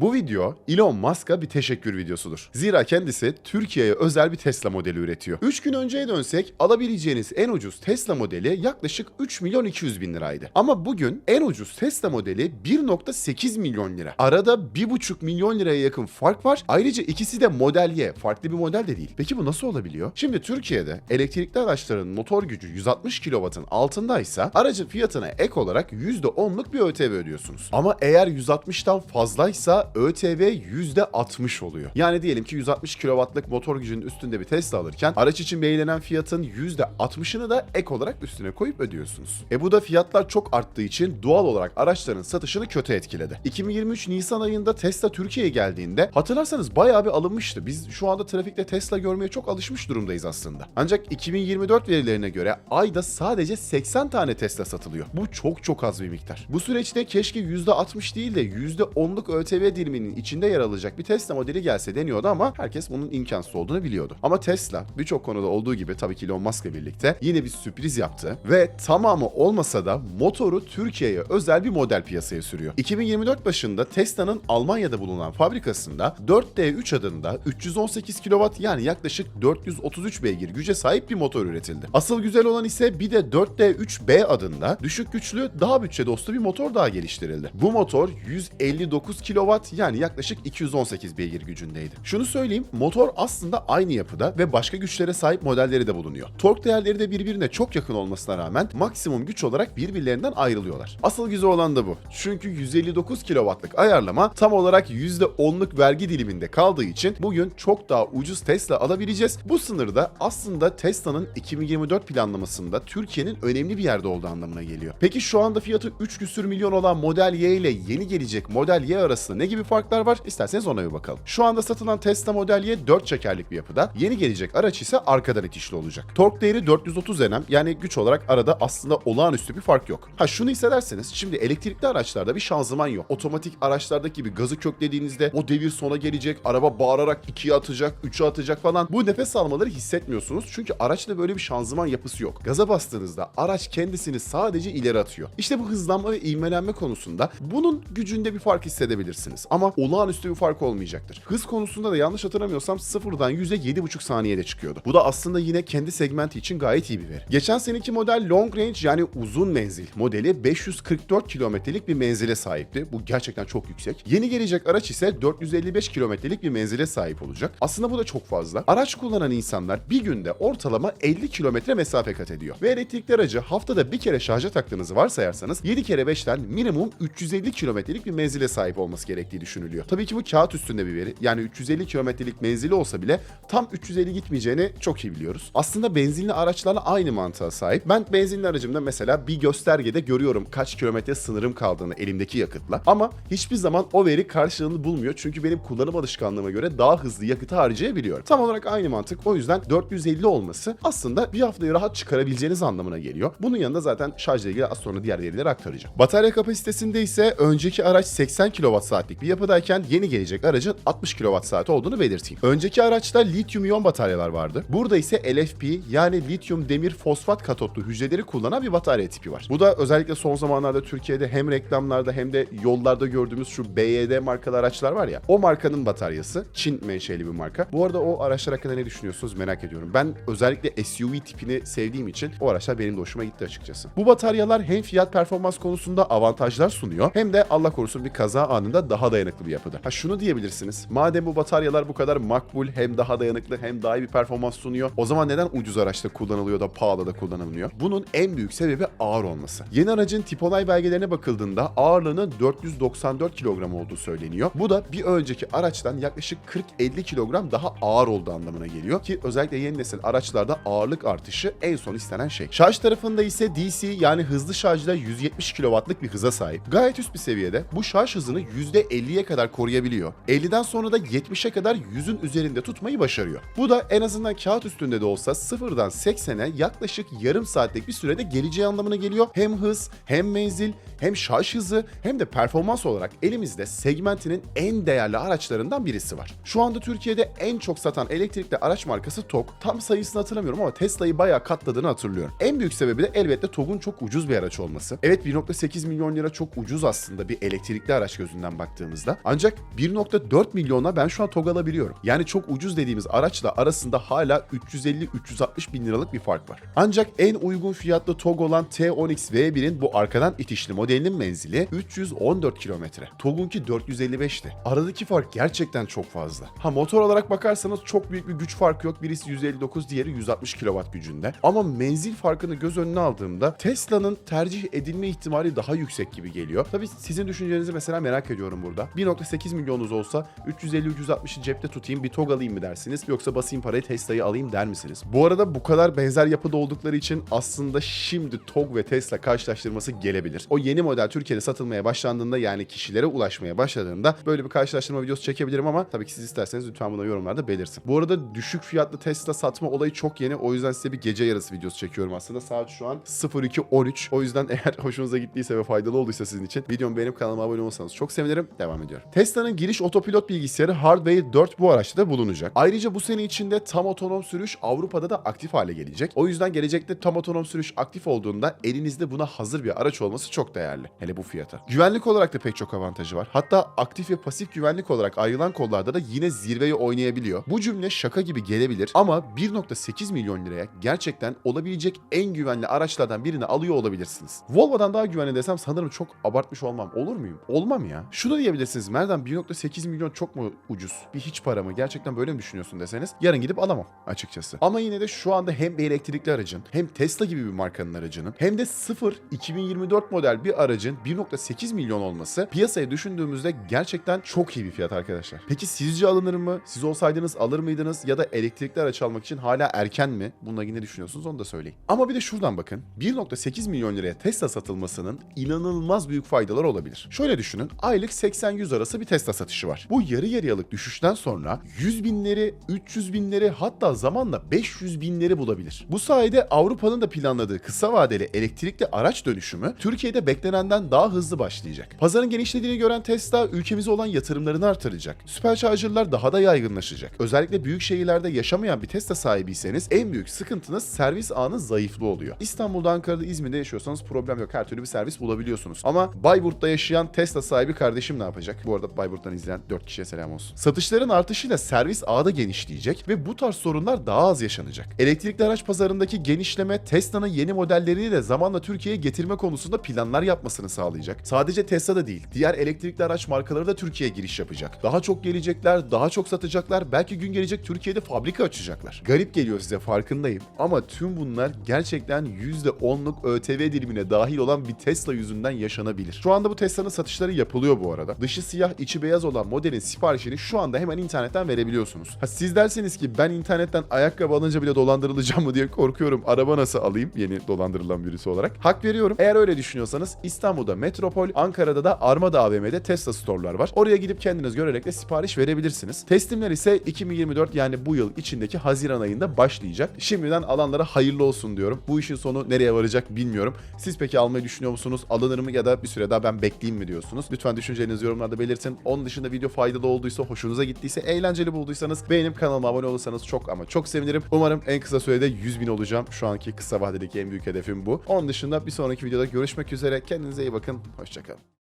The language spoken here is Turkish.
Bu video Elon Musk'a bir teşekkür videosudur. Zira kendisi Türkiye'ye özel bir Tesla modeli üretiyor. 3 gün önceye dönsek alabileceğiniz en ucuz Tesla modeli yaklaşık 3 milyon 200 bin liraydı. Ama bugün en ucuz Tesla modeli 1.8 milyon lira. Arada 1.5 milyon liraya yakın fark var. Ayrıca ikisi de Model Y. Farklı bir model de değil. Peki bu nasıl olabiliyor? Şimdi Türkiye'de elektrikli araçların motor gücü 160 kW'ın altındaysa aracın fiyatına ek olarak %10'luk bir ÖTV ödüyorsunuz. Ama eğer 160'tan fazlaysa ÖTV %60 oluyor. Yani diyelim ki 160 kW'lık motor gücünün üstünde bir Tesla alırken araç için belirlenen fiyatın %60'ını da ek olarak üstüne koyup ödüyorsunuz. E bu da fiyatlar çok arttığı için doğal olarak araçların satışını kötü etkiledi. 2023 Nisan ayında Tesla Türkiye'ye geldiğinde hatırlarsanız bayağı bir alınmıştı. Biz şu anda trafikte Tesla görmeye çok alışmış durumdayız aslında. Ancak 2024 verilerine göre ayda sadece 80 tane Tesla satılıyor. Bu çok çok az bir miktar. Bu süreçte keşke %60 değil de %10'luk ÖTV diliminin içinde yer alacak bir Tesla modeli gelse deniyordu ama herkes bunun imkansız olduğunu biliyordu. Ama Tesla birçok konuda olduğu gibi tabii ki Elon Musk'la birlikte yine bir sürpriz yaptı ve tamamı olmasa da motoru Türkiye'ye özel bir model piyasaya sürüyor. 2024 başında Tesla'nın Almanya'da bulunan fabrikasında 4D3 adında 318 kW yani yaklaşık 433 beygir güce sahip bir motor üretildi. Asıl güzel olan ise bir de 4D3B adında düşük güçlü daha bütçe dostu bir motor daha geliştirildi. Bu motor 159 kW yani yaklaşık 218 beygir gücündeydi. Şunu söyleyeyim motor aslında aynı yapıda ve başka güçlere sahip modelleri de bulunuyor. Tork değerleri de birbirine çok yakın olmasına rağmen maksimum güç olarak birbirlerinden ayrılıyorlar. Asıl güzel olan da bu. Çünkü 159 kW'lık ayarlama tam olarak %10'luk vergi diliminde kaldığı için bugün çok daha ucuz Tesla alabileceğiz. Bu sınırda aslında Tesla'nın 2024 planlamasında Türkiye'nin önemli bir yerde olduğu anlamına geliyor. Peki şu anda fiyatı 3 küsür milyon olan Model Y ile yeni gelecek Model Y arasında ne gibi farklar var? İsterseniz ona bir bakalım. Şu anda satılan Tesla Model Y 4 çekerlik bir yapıda. Yeni gelecek araç ise arkadan itişli olacak. Tork değeri 430 Nm yani güç olarak arada aslında olağanüstü bir fark yok. Ha şunu hissederseniz şimdi elektrikli araçlarda bir şanzıman yok. Otomatik araçlardaki gibi gazı köklediğinizde o devir sona gelecek, araba bağırarak 2'ye atacak, 3'e atacak falan. Bu nefes almaları hissetmiyorsunuz çünkü araçta böyle bir şanzıman yapısı yok. Gaza bastığınızda araç kendisini sadece ileri atıyor. İşte bu hızlanma ve ivmelenme konusunda bunun gücünde bir fark hissedebilirsiniz. Ama olağanüstü bir fark olmayacaktır. Hız konusunda da yanlış hatırlamıyorsam sıfırdan 100'e 7,5 saniyede çıkıyordu. Bu da aslında yine kendi segmenti için gayet iyi bir veri. Geçen seneki model long range yani uzun menzil modeli 544 kilometrelik bir menzile sahipti. Bu gerçekten çok yüksek. Yeni gelecek araç ise 455 kilometrelik bir menzile sahip olacak. Aslında bu da çok fazla. Araç kullanan insanlar bir günde ortalama 50 kilometre mesafe kat ediyor. Ve elektrikli aracı haftada bir kere şarja taktığınızı varsayarsanız 7 kere 5'ten minimum 350 kilometrelik bir menzile sahip olması gerektiği düşünülüyor. Tabii ki bu kağıt üstünde bir veri. Yani 350 kilometrelik menzili olsa bile tam 350 gitmeyeceğini çok iyi biliyoruz. Aslında benzinli araçlarla aynı mantığa sahip. Ben benzinli aracımda mesela bir göstergede görüyorum kaç kilometre sınırım kaldığını elimdeki yakıtla. Ama hiçbir zaman o veri karşılığını bulmuyor. Çünkü benim kullanım alışkanlığıma göre daha hızlı yakıtı harcayabiliyorum. Tam olarak aynı mantık. O yüzden 450 olması aslında bir haftayı rahat çıkarabileceğiniz anlamına geliyor. Bunun yanında zaten şarjla ilgili az sonra diğer verileri aktaracağım. Batarya kapasitesinde ise önceki araç 80 kWh'lik bir yapıdayken yeni gelecek aracın 60 kWh olduğunu belirteyim. Önceki araçta lityum iyon bataryalar vardı. Burada ise LFP yani lityum demir fosfat katotlu hücreleri kullanan bir batarya tipi var. Bu da özellikle son zamanlarda Türkiye'de hem reklamlarda hem de yollarda gördüğümüz şu BYD markalı araçlar var ya. O markanın bataryası. Çin menşeli bir marka. Bu arada o araçlar hakkında ne düşünüyorsunuz merak ediyorum. Ben özellikle SUV tipini sevdiğim için o araçlar benim de hoşuma gitti açıkçası. Bu bataryalar hem fiyat performans konusunda avantajlar sunuyor hem de Allah korusun bir kaza anında daha dayanıklı bir yapıda. Ha şunu diyebilirsiniz. Madem bu bataryalar bu kadar makbul hem daha dayanıklı hem daha iyi bir performans sunuyor. O zaman neden ucuz araçta kullanılıyor da pahalı da kullanılmıyor? Bunun en büyük sebebi ağır olması. Yeni aracın tip onay belgelerine bakıldığında ağırlığının 494 kilogram olduğu söyleniyor. Bu da bir önceki araçtan yaklaşık 40-50 kilogram daha ağır olduğu anlamına geliyor ki özellikle yeni nesil araçlarda ağırlık artışı en son istenen şey. Şarj tarafında ise DC yani hızlı şarjda 170 kW'lık bir hıza sahip. Gayet üst bir seviyede bu şarj hızını %50'ye kadar koruyabiliyor. 50'den sonra da 70'e kadar 100'ün üzerinde tutmayı başarıyor. Bu da en azından kağıt üstünde de olsa sıfırdan 80'e yaklaşık yarım saatlik bir sürede geleceği anlamına geliyor. Hem hız, hem menzil, hem şarj hızı hem de performans olarak elimizde segmentinin en değerli araçlarından birisi var. Şu anda Türkiye'de en çok satan elektrikli araç markası TOG. Tam sayısını hatırlamıyorum ama Tesla'yı bayağı katladığını hatırlıyorum. En büyük sebebi de elbette TOG'un çok ucuz bir araç olması. Evet 1.8 milyon lira çok ucuz aslında bir elektrikli araç gözünden baktığınızda baktığımızda. Ancak 1.4 milyona ben şu an TOG alabiliyorum. Yani çok ucuz dediğimiz araçla arasında hala 350-360 bin liralık bir fark var. Ancak en uygun fiyatlı TOG olan T10X V1'in bu arkadan itişli modelinin menzili 314 kilometre. TOG'unki 455'ti. Aradaki fark gerçekten çok fazla. Ha motor olarak bakarsanız çok büyük bir güç farkı yok. Birisi 159, diğeri 160 kW gücünde. Ama menzil farkını göz önüne aldığımda Tesla'nın tercih edilme ihtimali daha yüksek gibi geliyor. Tabii sizin düşüncenizi mesela merak ediyorum burada. 1.8 milyonunuz olsa 350-360'ı cepte tutayım bir TOG alayım mı dersiniz? Yoksa basayım parayı Tesla'yı alayım der misiniz? Bu arada bu kadar benzer yapıda oldukları için aslında şimdi TOG ve Tesla karşılaştırması gelebilir. O yeni model Türkiye'de satılmaya başlandığında yani kişilere ulaşmaya başladığında böyle bir karşılaştırma videosu çekebilirim ama tabii ki siz isterseniz lütfen bunu yorumlarda belirtin. Bu arada düşük fiyatlı Tesla satma olayı çok yeni. O yüzden size bir gece yarısı videosu çekiyorum aslında. Saat şu an 02.13. O yüzden eğer hoşunuza gittiyse ve faydalı olduysa sizin için videomu beğenip kanalıma abone olursanız çok sevinirim. Devam ediyorum. Tesla'nın giriş otopilot bilgisayarı Hardware 4 bu araçta da bulunacak. Ayrıca bu sene içinde tam otonom sürüş Avrupa'da da aktif hale gelecek. O yüzden gelecekte tam otonom sürüş aktif olduğunda elinizde buna hazır bir araç olması çok değerli. Hele bu fiyata. Güvenlik olarak da pek çok avantajı var. Hatta aktif ve pasif güvenlik olarak ayrılan kollarda da yine zirveyi oynayabiliyor. Bu cümle şaka gibi gelebilir ama 1.8 milyon liraya gerçekten olabilecek en güvenli araçlardan birini alıyor olabilirsiniz. Volvo'dan daha güvenli desem sanırım çok abartmış olmam. Olur muyum? Olmam ya. Şunu diyebilirsiniz. Merdan 1.8 milyon çok mu ucuz? Bir hiç para mı? Gerçekten böyle mi düşünüyorsun deseniz yarın gidip alamam açıkçası. Ama yine de şu anda hem bir elektrikli aracın hem Tesla gibi bir markanın aracının hem de sıfır 2024 model bir aracın 1.8 milyon olması piyasaya düşündüğümüzde gerçekten çok iyi bir fiyat arkadaşlar. Peki sizce alınır mı? Siz olsaydınız alır mıydınız? Ya da elektrikli araç almak için hala erken mi? Bununla ilgili ne düşünüyorsunuz onu da söyleyin. Ama bir de şuradan bakın. 1.8 milyon liraya Tesla satılmasının inanılmaz büyük faydaları olabilir. Şöyle düşünün. Aylık 80-100 arası bir Tesla satışı var. Bu yarı yarıyalık düşüşten sonra 100 binleri, 300 binleri hatta zamanla 500 binleri bulabilir. Bu sayede Avrupa'nın da planladığı kısa vadeli elektrikli araç dönüşümü Türkiye'de beklenenden daha hızlı başlayacak. Pazarın genişlediğini gören Tesla ülkemize olan yatırımlarını artıracak. Süpercharger'lar daha da yaygınlaşacak. Özellikle büyük şehirlerde yaşamayan bir Tesla sahibiyseniz en büyük sıkıntınız servis ağının zayıflığı oluyor. İstanbul'da, Ankara'da, İzmir'de yaşıyorsanız problem yok. Her türlü bir servis bulabiliyorsunuz. Ama Bayburt'ta yaşayan Tesla sahibi kardeşim ne yapacak? Bu arada Bayburt'tan izleyen 4 kişiye selam olsun. Satışların artışıyla servis ağı da genişleyecek ve bu tarz sorunlar daha az yaşanacak. Elektrikli araç pazarındaki genişleme Tesla'nın yeni modellerini de zamanla Türkiye'ye getirme konusunda planlar yapmasını sağlayacak. Sadece Tesla da değil, diğer elektrikli araç markaları da Türkiye'ye giriş yapacak. Daha çok gelecekler, daha çok satacaklar, belki gün gelecek Türkiye'de fabrika açacaklar. Garip geliyor size farkındayım ama tüm bunlar gerçekten %10'luk ÖTV dilimine dahil olan bir Tesla yüzünden yaşanabilir. Şu anda bu Tesla'nın satışları yapılıyor bu arada. Dışı siyah, içi beyaz olan modelin siparişini şu anda hemen internetten verebiliyorsunuz. Ha siz derseniz ki ben internetten ayakkabı alınca bile dolandırılacağım mı diye korkuyorum. Araba nasıl alayım yeni dolandırılan birisi olarak. Hak veriyorum. Eğer öyle düşünüyorsanız İstanbul'da Metropol, Ankara'da da Armada AVM'de Tesla store'lar var. Oraya gidip kendiniz görerek de sipariş verebilirsiniz. Teslimler ise 2024 yani bu yıl içindeki Haziran ayında başlayacak. Şimdiden alanlara hayırlı olsun diyorum. Bu işin sonu nereye varacak bilmiyorum. Siz peki almayı düşünüyor musunuz? Alınır mı ya da bir süre daha ben bekleyeyim mi diyorsunuz? Lütfen düşüncelerinizi yorumlarda belirtin. Onun dışında video faydalı olduysa, hoşunuza gittiyse, eğlenceli bulduysanız beğenip kanalıma abone olursanız çok ama çok sevinirim. Umarım en kısa sürede 100 bin olacağım. Şu anki kısa vadedeki en büyük hedefim bu. Onun dışında bir sonraki videoda görüşmek üzere. Kendinize iyi bakın. Hoşçakalın.